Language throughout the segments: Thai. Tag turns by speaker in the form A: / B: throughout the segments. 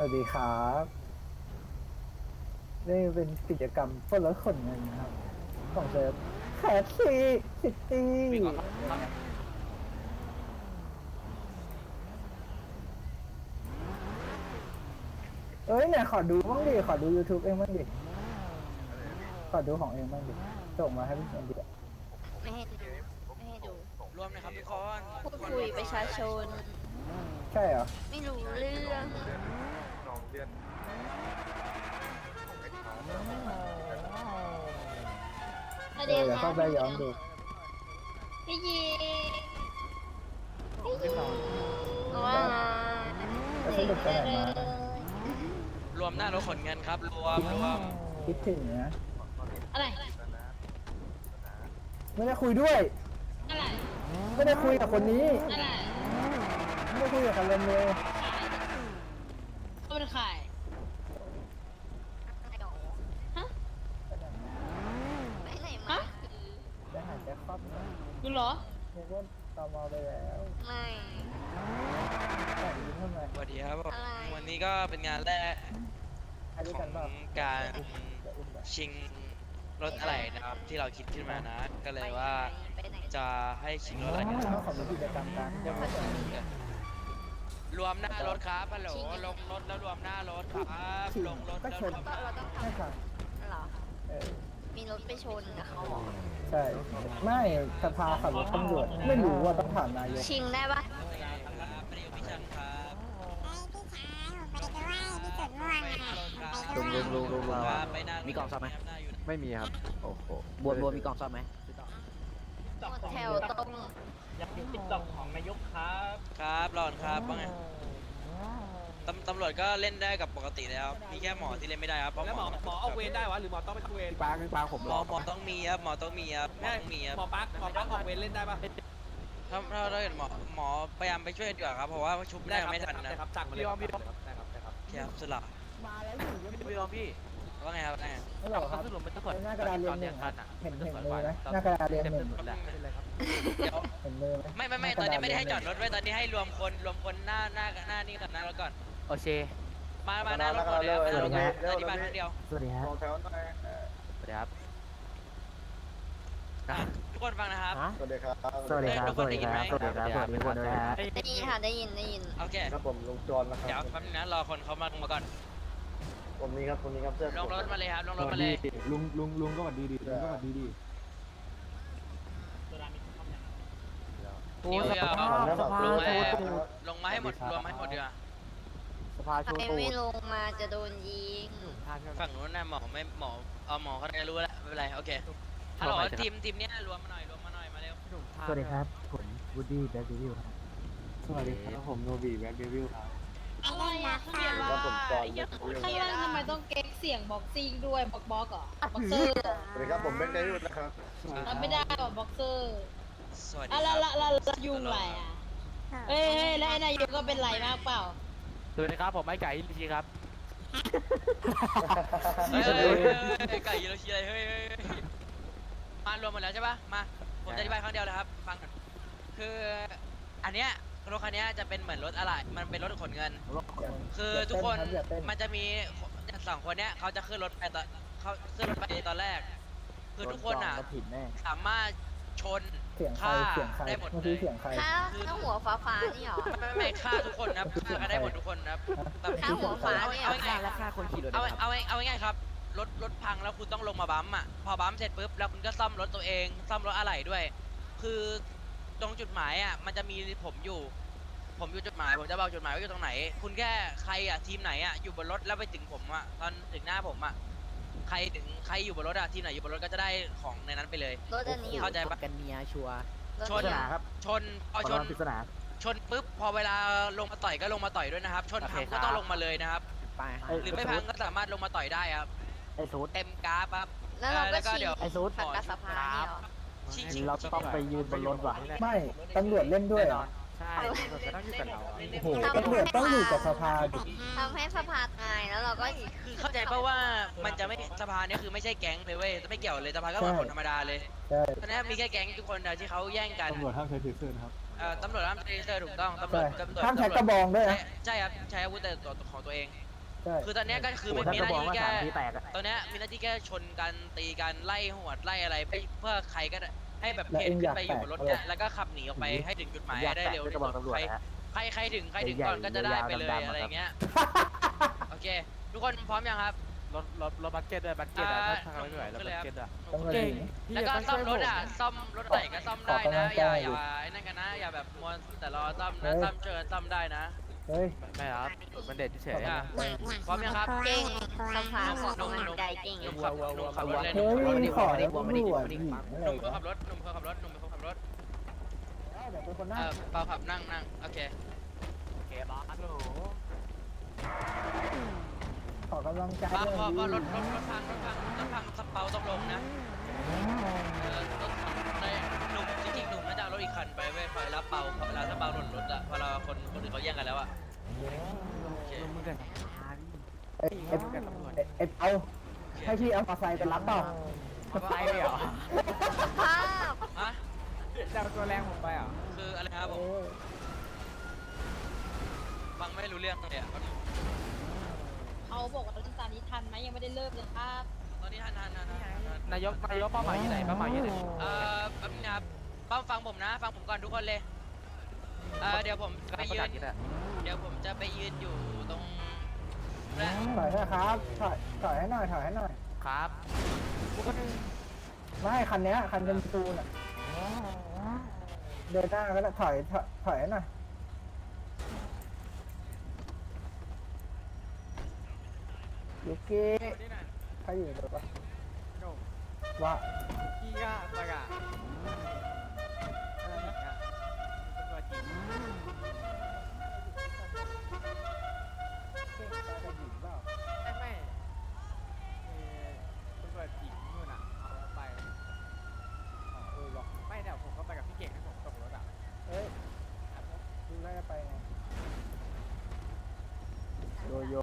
A: สวัสดีครับนี่เป็นกิจกรรมปล้นรถขนเงินนะครับ ของเซิร์ฟแคสซีซิตี้
B: มีก่อนครับ
A: เอ้ยเนี่ยขอดูบ้างดิ ขอดู YouTube เองบ้างดิ ขอดูของเองบ้างดิ ส่งมาให้พี่เอ็นดิ
C: ไม่ให้ดูไม่ให้ดู
B: รวมนะครับทุกคน
C: พูดคุยประชาชน
A: ใช่เหรอ
C: ไม่รู้เรื่อง ประ
A: เอ
C: เด็น
A: อเดี๋ยวเข้าไปย้อนดู
C: พี่ยีพี่ยีว่า
A: แล้วสรุปไปไหนมา
B: รวมหน้ารถขนเงินครับ รวมรวม
A: คิดถึงนะ
C: อะไร
A: ไม่ได้คุยด้วย
C: อะไร
A: ไม่ได้คุยกับคนนี้
C: อะไร
A: ไม่ได้คุยกับคาร์เลนเลย
C: เขาเป็นใครฮะไปไหนมา
A: จะหาแจ็คพอตนะ
C: กูเหรอ
A: นึกว่าตอมอไปแล้ว
C: ไม่
A: แต่ยิ้มทำไม
B: สวัสดีครับ
C: อะไร
B: วั นนี้ก็เป็นงานแรก
A: อันนี้
B: ข
A: กั
B: อนง
A: เปล่า
B: การ
A: จะอุ้มแบบ
B: ชิงรถอะไรนะครับ ที่เราคิดขึ้นมานะ ก็เลยว่า
C: ไปไหน
B: จะให้ชิงรถอะไร
A: อ๋
B: กัน
A: อขอมีกิจกรรมกันเดี๋ยวเขาจะ
B: รวมหน้ารถครับฮัลโหลลงรถแล้วรวมหน้ารถครับลงรถ
A: ก็
B: แล้ว
A: ช
B: ร
A: น
B: วม
C: เราต้อง
A: ใช่ค่ะ
C: เหรอ
A: เออ
C: มีรถไปชนกับเขาเหรอ
A: ใช่ ไม่สภาขับรถตำรวจไม่รู้ว่าต้องถามนายก
C: ชิงได้ปะ
B: ครับไม่ได้อยู่พี่ชันครับ
D: ลุงลุงลุงลุงเรา
B: ค
D: อะ
B: รับไปหน้า
D: มีกล่องซ่อมไหม
B: น้าอยู่นะ
D: ไม่มีครับ โอ้โหบวนบวนมีกล่องซ่อมไหม
C: หมดแถวตรง
E: อยากเห็นติ๊กต็อกของนายกครับ
B: ครับรอนครับว่าไงตำตำรวจก็เล่นได้กับปกติแล้วมีแค่หมอที่เล่นไม่ได้ครับเพราะ
E: แล้วหมอหมอเอาเวรได้วะหรือหมอต้องไปเข้าเวร
D: ปางปางผม
B: หมอหมอต้องมีครับหมอต้องมีครับหมอต้องมีครับ
E: หมอปักหมอปักออกเวรเล่นได้ปะ
B: ถ้าถ้าถ้าเกิดหมอหมอพยายามไปช่วยดีกว่าครับเพราะว่าชุบไม่ได้ไม่ทันนะ
E: ได้ครับสั่งมาเลยครับได้ครับได้ครับได้ครับ
B: แค่สุดละ
A: มาแล้วอยู่ยัง
D: พี่ยอมพี่
B: ว่าไงครับว่าไง
A: ไม่หรอกครับ
D: สรุปมันจะกด
A: หน้ากระดานเรียนหนึ่ง
D: ทันอะ
A: เห็นเห็นมือไหมหน้ากระดานเรียนหนึ่ง
D: แหละ
E: เป็นไรครับ
B: เดี๋ยว
A: เห็นมือไหม
B: ไม่ไม่ไม่ตอนนี้ไม่ได้ให้จอดรถไว้ตอนนี้ให้รวมคนรวมคนหน้าหน้าหน้านี่ก่อนหน้ารถก่อน
D: โอเค
B: มามาหน้ารถก่อนเลยครับหน้ารถก่อนอธิบายครั้งเดียว
A: สวัสดีฮะ
F: รองแถวหน่อย
D: สวัสดีครับ
B: อะทุกคนฟังนะครับ
F: สวัสดีครับ
A: สวัสดีครับ
B: ทุกคนได้ยินไหม
A: สวัสดีครับ สวัสดีทุกคนด้วยฮะ
C: ได้ยินค่ะได้ยินได้ยิน
B: โอเค
F: ครับผมลุงจรนะค
B: เดี๋ยว
F: รับ
B: แป๊บนึงนะรอคนเขามาลงมาก่อน
F: ผมนี้ครับผมนี้ครับเสื้อ
B: ลงรถมาเลยครับลงรถมาเลย
G: ลุงลุงลุงก็หวัดดีดีลุงก็หวัดดีดี
B: เดี๋ยวเดี๋ยว
A: สภา
B: ลงมา
A: สภา
B: ลงมาให้หมดรวมให้หมดดีกว่า
A: สภา
C: ใค
A: ชู
C: ร
A: ตู
C: ไม่
A: ด
C: ลงมาจะโดนยิง
B: ฝั่งนู้นนะหมอไม่หมอเอาหมอเขาจะรู้แล้วไม่เป็นไรโอเคฮัลโหลทีมทีมเนี้ยรวมมาหน่อยรวมมาหน่อยมาเร็ว
A: สวัสดีครับผมวูดดี้แบ็คดิวิวครับ
G: สวัสดีครับผมโนบีแบ็คเดวิลครับ
C: อะไรอะข้าง
F: ครับผมจร
C: ข้างล่างทำไมต้องเก๊กเสียงบ็อกซิ่งด้วยบ็อกบ็อกเหรอบ็อกเซอร์
F: สวัสดีครับผมแบ็คเดวิลนะครับ
C: รับไม่ได้หรอบ็อกเซอร์
B: สวัสดี
C: อะ
B: ค
C: แล้
B: รั
C: ว
B: บ
C: แล้วแล้วแล้วยุงไรอะเฮ้ยเฮ้ยแล้วไอ้นายกก็เป็นไรมากเปล่า
D: สวัสดีครับ ผมไอ้ไก่อินทีครับ
B: เฮ้ยเฮ้ยเฮ้ยเฮ้ยไก่ยูโรชิอะไรเฮ้ยเฮ้ยเฮ้ยมารวมหมดแล้วใช่ปะมา ผมจะอธิบายครั้งเดียวเลยครับ ฟังก่อนคืออันเนี้ย รถคันเนี้ยจะเป็นเหมือนรถอะไร มันเป็นรถขนเงิน คือทุกคน
A: อย่าเต้น
B: มันจะมีสองคนเนี้ยเขาจะขึ้นรถไปตอนเขาขึ้นรถไปตอนแรก คือทุกคนอะ
A: โดจงผิดแน่
B: สามารถชน
A: เสียงใคร
B: ฆ่า
A: เสียงใคร
B: ได้หมด
A: เมื่อ
B: เล
A: กี้
B: ย
A: เสียงใคร
C: ถ้าถ้าหัวฟ้าฟ้าๆนี่หรอ
B: ไม่ไม่ไม่ฆ่าทุกคนนะครับฆ่ากันได้หมดทุกคนนะครับแบบ
C: ฆ่าหัวฟ้า
B: เอา
C: เนี่ย
B: เอาง่าย
D: ราคาคนขี่รถ
B: เอา
D: ได้ครับ
B: เอาเอาง่ายๆครับรถรถพังแล้วคุณต้องลงมาบัมป์อะพอบัมป์เสร็จปุ๊บแล้วคุณก็ซ่อมรถตัวเอง ซ่อมรถอะไหล่ด้วย คือ ตรงจุดหมายอะมันจะมีผมอยู่ ผมอยู่จุดหมายผมจะบอกจุดหมายว่าอยู่ตรงไหน คุณแค่ใครอะทีมไหนอะอยู่บนรถแล้วไปถึงผมอะตอนถึงหน้าผมอะใครถึงใครอยู่บนรถอะทีมไหนอยู่บนรถก็จะได้ของในนั้นไปเลย
C: รถอันนี้เหรอ
B: เข้าใจปะ
D: กันเมียชัวร์
C: รถ
B: ชน
C: อัเหรอ
A: ครับ
B: ชนพอชน
A: ปริศนา
B: ชนปุ๊บพอเวลาลงมาต่อยก็ลงมาต่อยด้วยนะครับ ชนพังก็ต้องลงมาเลยนะครับ
D: ไป
B: หรือไม่พังก็สามารถลงมาต่อยได้ครับ
A: ไอ้ซูด
B: เต็มกราฟครับ
C: แล้วเรา
B: เออแล้
C: ก็
B: วก็
C: ชิง
B: เดี๋ยว
A: ไอ้ซูด
C: ผักกาดสภานี่เหรอ
B: ชิงชิง
A: เรา
B: ชิง
A: ต้องไปยืนบนรถว่ะ ไม่ตำรวจเล่นด้วยเหรอ
D: ใช่เราจะต้องอยู่กับเราอะ
A: โอ้โหตำรวจต้องอยู่กับสภาดิ
C: ทำให้สภาตายแล้วเราก็
B: คือเข้าใจเพราะว่ามันจะไม่สภาเนี้ยคือไม่ใช่แก๊งเลยเว้ยไม่เกี่ยวเลยสภาก็เหมือนคนธรรมดาเลย
A: ใช่
B: ตอนนี้มีแค่แก๊งทุกคนเดียวที่เขาแย่งกัน
G: ตำรวจห้ามใช้เทเซอร์นะครับ
B: เอ่อตำรวจห้ามใช้เซอร์ถูกต้องตำรว
A: ใช่
B: จตำรวจ
A: ห้ามใช้กระบองด้วยนะ
B: ใช่ใช่ครับใช้อาวุธแต่ตัวของตัวเอง
A: ช่
B: คือตอนเนี้ยก็คือไม่
D: ถ้า
B: มี
D: จะ
B: หน้า
D: บอก
B: ที่
D: ว่า
B: แค่
D: สามที่แตกอะ
B: ตอนเนี้ยมีหน้าที่แค่ชนกันตีกันไล่หวดไล่อะไรเพื่อเพื่อใครก็ได้ให้แบบ
A: แล้ว
B: เพ
A: เอนงอ
B: ขึ้
A: ยานก
B: ไปอยู่บนรถ
A: แตก
B: เนี่ยแล้วก็ขับหนีออกไปให้ถึงจุดหมาย
D: อยาก
B: ได้
D: แตก
B: เร็ว
D: ก็
B: ที่
D: จะบ
B: สุ
D: อก
B: ด
D: ตำรวจ
B: ใคร
D: นะฮะ
B: ใครใครถึงใครถึง
D: ใหญ่ๆ
B: ก่อนก็จะได้ไปเลย
D: ยาวๆ
B: อะไร
D: ดำๆ
B: เงี้ยโอเค ทุกคนพร้อมยังครับ
D: รถรถรถบัสเก็ตด้วยบัสเก็ตอะ
B: อ่า
D: ถ้าทำไม่ไหวรถบัสเก็ตอะ
A: ต้องมา
D: เก่
A: ดี
D: ง
B: แล้วก็ซ่อมรถอะซ่อมรถไหนก็ซ่อมได้
A: ขอกำลั
B: นะ
A: ง
B: อย่า
A: ใจ
B: อย่าไอ้นั่นกันนะอย่าแบบมัวแต่รอซ่อม
A: เฮ้
B: นะ
A: ย
B: ซ่อมเจอซ่อมได้นะ
A: เฮ้ย
D: ไม่ครับมันเด็ดเฉย
B: อะ
D: ๆ
B: พร้อมยังครับ
H: เก่งสภาพของกำลังใจเก่ง
B: หนุ่มขับหนุ่มขับรถเลยห
A: เฮ้
B: นุ่ม
A: ย
B: ขับรถ
A: ขอแล้วตำรวจหญิงอะไร
B: หนุ่ม
A: วะ
B: ขับรถหนุ่มขับรถหนุ่มขับรถ
A: เดี๋ยวเป็นคน
B: เอ
A: นั่ง
B: อเปล่าขับนั่งนั่งโอเค
D: โอเคบอสโหล
A: ขอกำลังใจ
B: พอ
A: ด้วย
B: พอพอร
A: ดิ
B: ถรถรถพังรถพังรถพังสเปาต้องลงนะเออ กคันไปเว้ยคอยรับเปาเวลาถ้าเปาหล่นรถอะเวลาคนคนอื่นเขาแย่งกันแล้วอะโอเค
D: มึงกัน
A: เอ้ยเอ้ยเอ้ยเอ้ยเอาให้พี่เอามอเตอร์ไซค์ไปรับเปล่า
D: ไปเลยเหรอ
H: ภาพ
B: ฮะ
D: จะเอาตัวแรงผมไปเหรอ
B: คืออะไรครับผ
A: เอ
B: ม
A: อ
B: ฟังไม่รู้เรื่องเลยอะ
C: เขาบอกว่าเราตามนี้ทันไหมยังไม่ได้เริ่มเลยครับ
B: ตอนนี้ทันทันทันทันทัน
D: นายกนายกเป้าหมายอยู่ไหนเป้าหมายอยู่ไหน
B: เอ่อแป๊บนึงนะครับ ป้อมฟังผมนะ ฟังผมก่อนทุกคนเลยเอ่อเดี๋ยวผมไป
D: ประ
B: ยื
D: กาศ
B: น
D: กินอะ
B: เดี๋ยวผมจะไปยืนอยู่ตรงและ
A: ถอยนะครับถอยถอยให้หน่อยถอยให้หน่อย
D: ครับกูก็
A: ไม่คันเนี้ย คันเป็นปูนอะเดินหน้าก็ได้ถอยถอยถอยให้หน่อยยูกิใครอยู่ในรถปะ ว่า
D: พี่ก็ประกาศอะไรอย่างเงี้ยเป็นตัวจริงไม่ไม่คือคุณเปิดจิงนู่นอะเอารถไป
A: เออบอก
D: ไม่เดี๋ยวผมก็ไปกับพี่เก่งให้ผมตกรถอะ
A: เฮ้ยดูแลไปไงโยโย่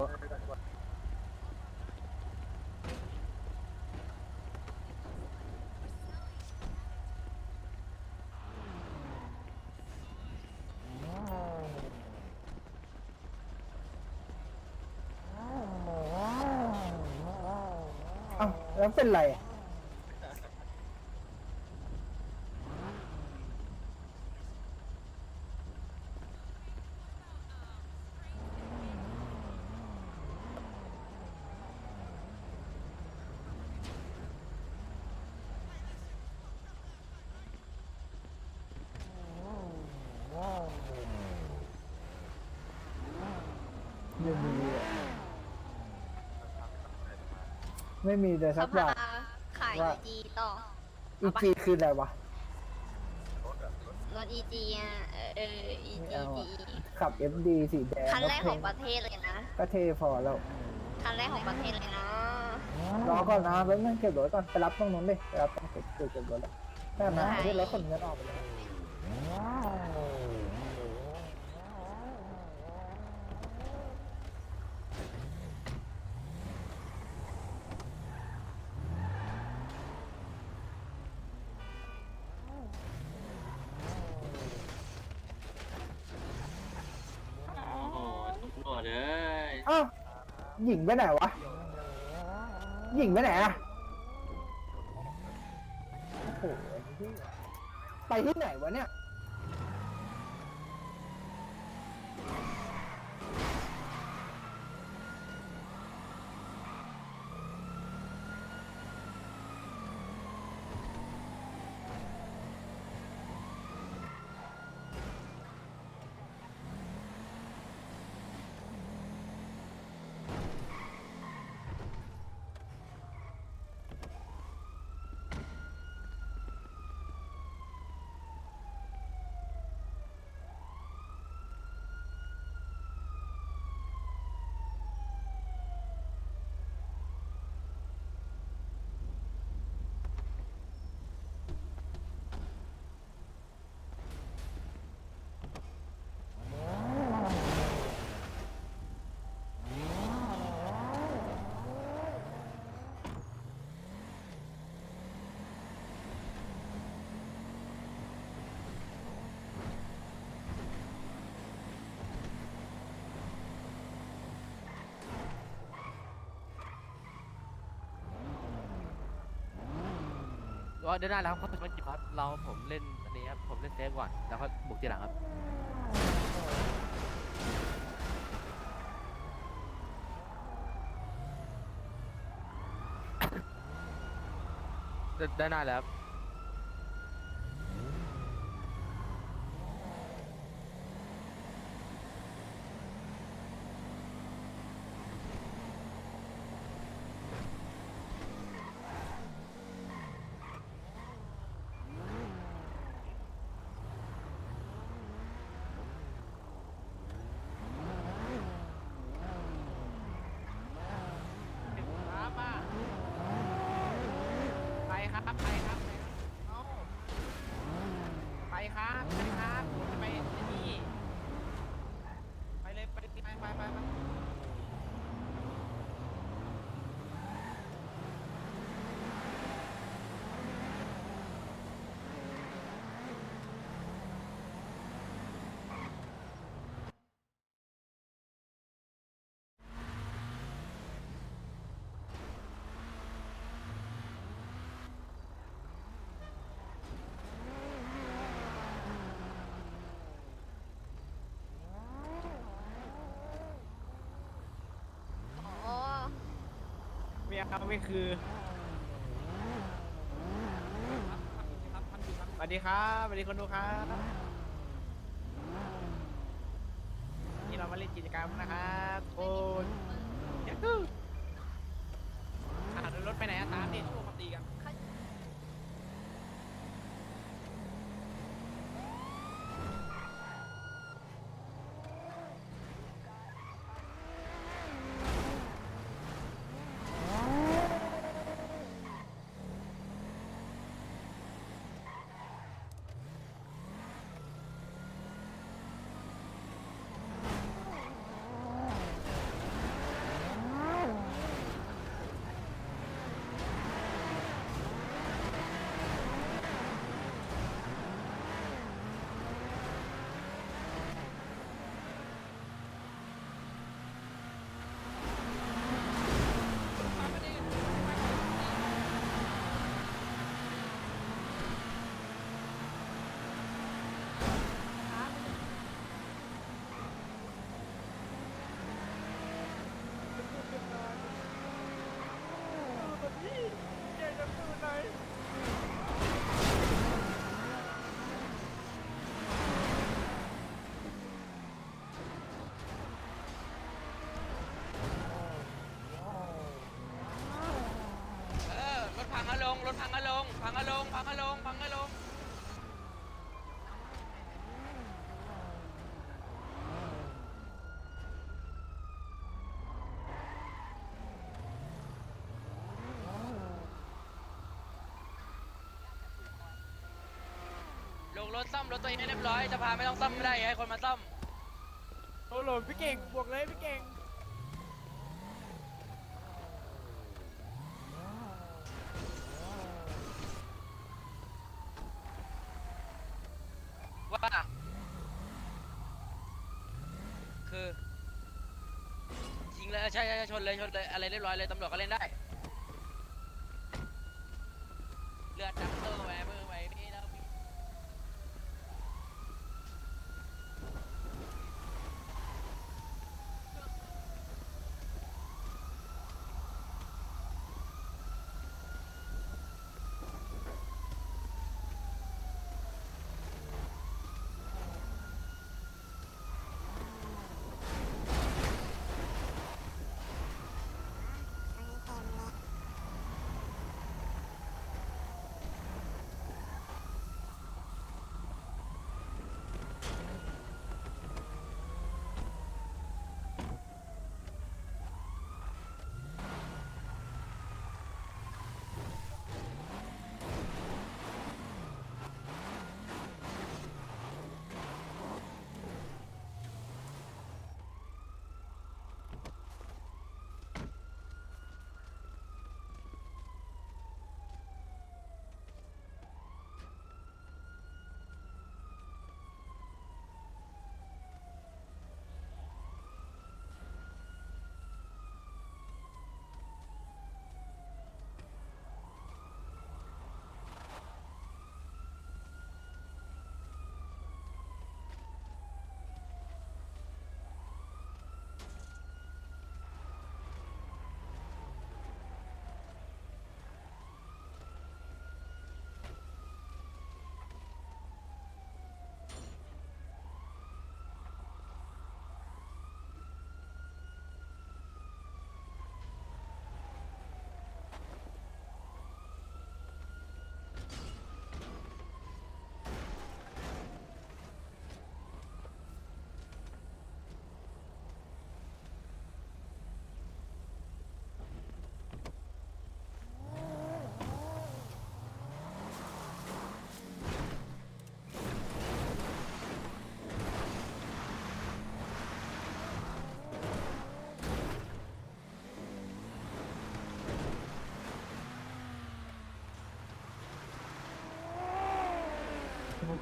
A: แล้วเป็นไรอะไม่มีอะ ไม่มีเลย
H: ส
A: สักอย่า
H: ภางขาย
A: ว่า
H: อีจีต่อ
A: อีจีคืออะไรวะ
H: รถอีจีอะเอออี
A: ไม่
H: จี
A: เอา
H: ดี
A: อะ ขับ FD สีแดง
H: คันแรก
A: เพล
H: ของประเทศเลยนะ
A: ก็เท่พอแล้ว
H: คันแรกของประเทศเลยนะ
A: รอก่อนนะแป๊บนึงเก็บรถก่อนไปรับตรงนู้นดิไปรับตรงเก็บเก็บเก็บรถแล้วแม่นะที่รถขนเงินออกไปเลยอ้าว หญิงไปไหนวะ หญิงไปไหนอะโอ้โหไอ้เหี้ยไปที่ไหนวะเนี่ย
D: เดินหน้าแล้วครับเมื่อกี้ครับเราผมเล่นอันนี้ครับผมเล่นเซฟก่อนแล้วก็บุกทีหลังครับได้หน้าแล้วครับป้าไปครับไปครับเอ้าไปครับไปครับผมจะไปนี่ไปเลยไปไปไปไปไป
H: โอ้
D: ไม่เอาไม่คือสวัสดีครับสวัสดีคนดูครับนี่เรามาเล่นกิจกรรมนะครับโอ้ยยักษ์อะรถไปไหนอะตามดิช่วงมาตีกัน
B: เออรถพังก็ลง รถพังก็ลง พังก็ลง พังก็ลง พังก็ลง ลงรถซ่อมรถตัวเองให้เรียบร้อย จะพาไม่ต้องซ่อมไม่ได้ให้คนมาซ่อม
D: โอ้โหพี่เก่งบวกเลยพี่เก่ง่า
B: คือยิงเลยใช่ใช่ใช่ชนเลยชนเลยอะไรเรียบร้อยเลยตำรวจก็เล่นได้ เลือดนะ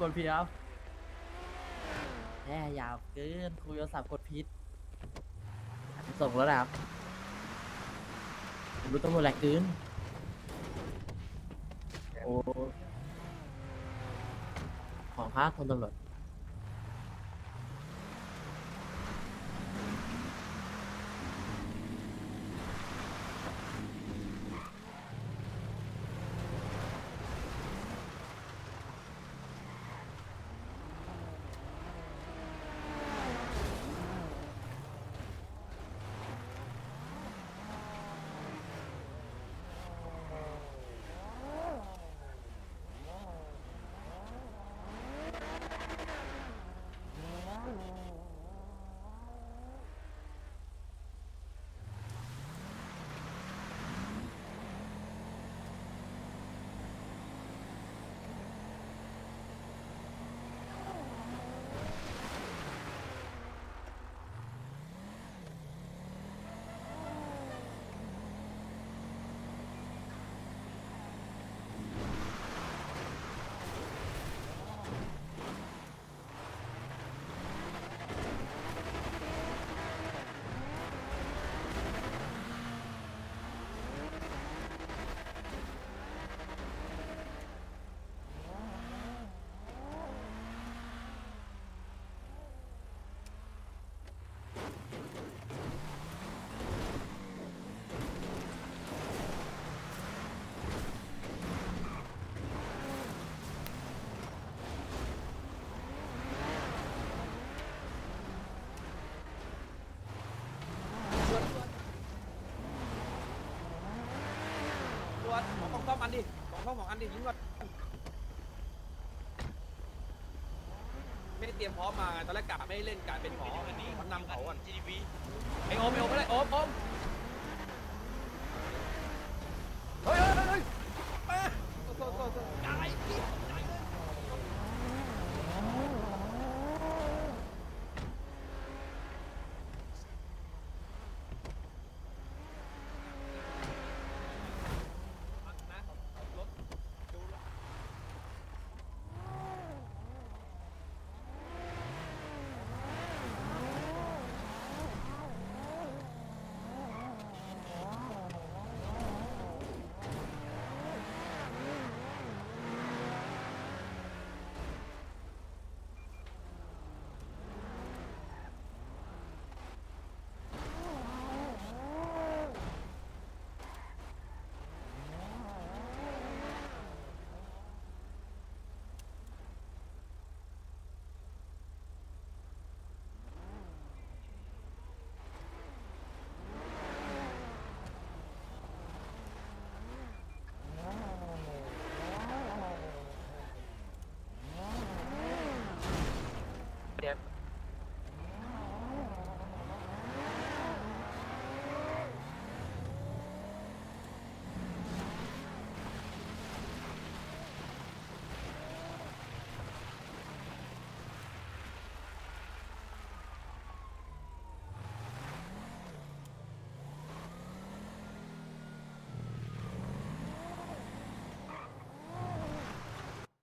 I: กดผิดครับแย่ยาวเกินคุยโทรศัพท์กดผิดส่งแล้วนะครับผมรู้ตำรวจแหลกเกินโอ้ ของพักคนตำรวจ
E: ของของซ่อมอันดิของซ่อมของอันดิยิงก่อนไม่ได้เตรียมพร้อมมาตอนแรกกะไม่เล่นการเป็นหมอมันนำเขาก่อนไอโอมไอโอมไม่ได้โอมโอม